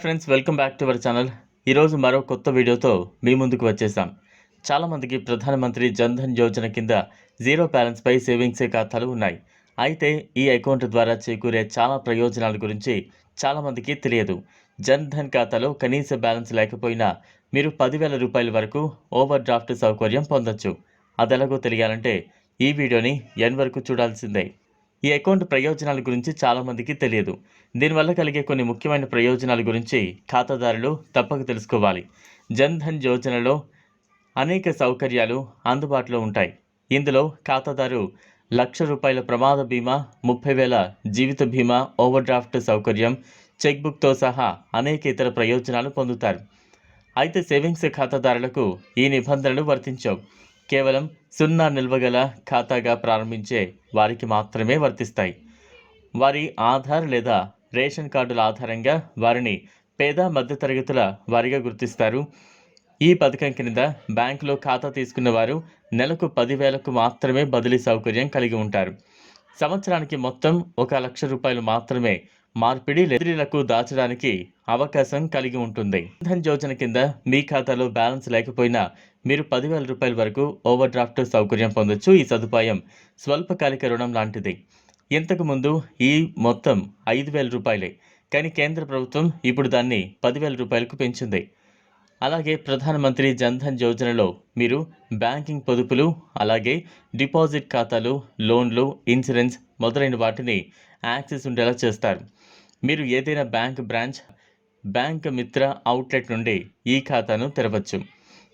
Friends welcome back to our channel ఈరోజు మరో కొత్త వీడియోతో మీ ముందుకు వచ్చేసాం. చాలామందికి ప్రధానమంత్రి జన్ ధన్ యోజన కింద జీరో బ్యాలెన్స్పై సేవింగ్స్ ఖాతాలు ఉన్నాయి. అయితే ఈ అకౌంట్ ద్వారా చేకూరే చాలా ప్రయోజనాల గురించి చాలామందికి తెలియదు. జన్ ధన్ ఖాతాలో కనీస బ్యాలెన్స్ లేకపోయినా మీరు పదివేల రూపాయల వరకు ఓవర్ డ్రాఫ్ట్ సౌకర్యం పొందొచ్చు. అదెలాగో తెలియాలంటే ఈ వీడియోని ఎన్ వరకు చూడాల్సిందే. ఈ అకౌంట్ ప్రయోజనాల గురించి చాలామందికి తెలియదు. దీనివల్ల కలిగే కొన్ని ముఖ్యమైన ప్రయోజనాల గురించి ఖాతాదారులు తప్పక తెలుసుకోవాలి. జన్ ధన్ యోజనలో అనేక సౌకర్యాలు అందుబాటులో ఉంటాయి. ఇందులో ఖాతాదారు లక్ష రూపాయల ప్రమాద బీమా ముప్పై వేల జీవిత బీమా ఓవర్ డ్రాఫ్ట్ సౌకర్యం చెక్బుక్తో సహా అనేక ఇతర ప్రయోజనాలు పొందుతారు. అయితే సేవింగ్స్ ఖాతాదారులకు ఈ నిబంధనలు వర్తించవు. కేవలం సున్నా నిల్వగల ఖాతాగా ప్రారంభించే వారికి మాత్రమే వర్తిస్తాయి. వారి ఆధార్ లేదా రేషన్ కార్డుల ఆధారంగా వారిని పేద మధ్యతరగతుల వారిగా గుర్తిస్తారు. ఈ పథకం కింద బ్యాంకులో ఖాతా తీసుకున్న వారు నెలకు పదివేలకు మాత్రమే బదిలీ సౌకర్యం కలిగి ఉంటారు. సంవత్సరానికి మొత్తం ఒక లక్ష రూపాయలు మాత్రమే మార్పిడి ఎదిరీలకు దాచడానికి అవకాశం కలిగి ఉంటుంది. ధన్ యోజన కింద మీ ఖాతాలో బ్యాలెన్స్ లేకపోయినా మీరు పదివేల రూపాయల వరకు ఓవర్ డ్రాఫ్ట్ సౌకర్యం పొందొచ్చు. ఈ సదుపాయం స్వల్పకాలిక రుణం లాంటిది. ఇంతకుముందు ఈ మొత్తం ఐదు వేల రూపాయలే. కానీ కేంద్ర ప్రభుత్వం ఇప్పుడు దాన్ని పదివేల రూపాయలకు పెంచింది. అలాగే ప్రధానమంత్రి జన్ధన్ యోజనలో మీరు బ్యాంకింగ్ పొదుపులు అలాగే డిపాజిట్ ఖాతాలు లోన్లు ఇన్సూరెన్స్ మొదలైన వాటిని యాక్సెస్ ఉండేలా చేస్తారు. మీరు ఏదైనా bank branch bank Mitra outlet నుండి ఈ ఖాతాను తెరవచ్చు.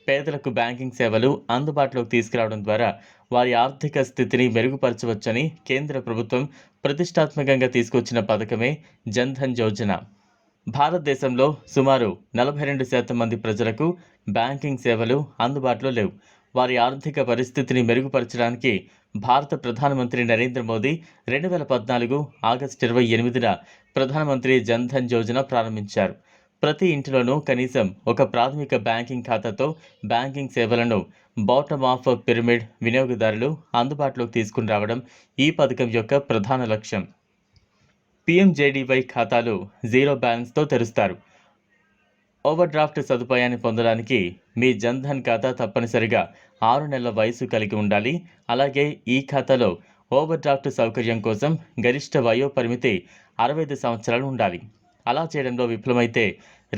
పేదలకు బ్యాంకింగ్ సేవలు అందుబాటులోకి తీసుకురావడం ద్వారా వారి ఆర్థిక స్థితిని మెరుగుపరచవచ్చని కేంద్ర ప్రభుత్వం ప్రతిష్టాత్మకంగా తీసుకొచ్చిన పథకమే జన్ధన్ యోజన. భారతదేశంలో సుమారు నలభై రెండు శాతం మంది ప్రజలకు బ్యాంకింగ్ సేవలు అందుబాటులో లేవు. వారి ఆర్థిక పరిస్థితిని మెరుగుపరచడానికి భారత ప్రధానమంత్రి నరేంద్ర మోదీ రెండు వేల పద్నాలుగు ఆగస్టు ఇరవై ఎనిమిదిన ప్రధానమంత్రి జన్ధన్ యోజన ప్రారంభించారు. ప్రతి ఇంటిలోనూ కనీసం ఒక ప్రాథమిక బ్యాంకింగ్ ఖాతాతో బ్యాంకింగ్ సేవలను బాటమ్ ఆఫ్ పిరమిడ్ వినియోగదారులు అందుబాటులోకి తీసుకుని రావడం ఈ పథకం యొక్క ప్రధాన లక్ష్యం. పిఎంజేడీవై ఖాతాలు జీరో బ్యాలెన్స్తో తెరుస్తారు. ఓవర్ డ్రాఫ్ట్ సదుపాయాన్ని పొందడానికి మీ జన్ధన్ ఖాతా తప్పనిసరిగా ఆరు నెలల వయసు కలిగి ఉండాలి. అలాగే ఈ ఖాతాలో ఓవర్ డ్రాఫ్ట్ సౌకర్యం కోసం గరిష్ట వయో పరిమితి అరవై ఐదు సంవత్సరాలు ఉండాలి. అలా చేయడంలో విఫలమైతే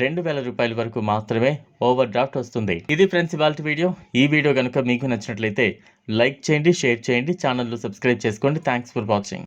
రెండు వేల రూపాయల వరకు మాత్రమే ఓవర్ డ్రాఫ్ట్ వస్తుంది. ఇది ఫ్రెండ్స్ ఇవాళ వీడియో. ఈ వీడియో కనుక మీకు నచ్చినట్లయితే లైక్ చేయండి షేర్ చేయండి ఛానల్ను సబ్స్క్రైబ్ చేసుకోండి. Thanks for watching.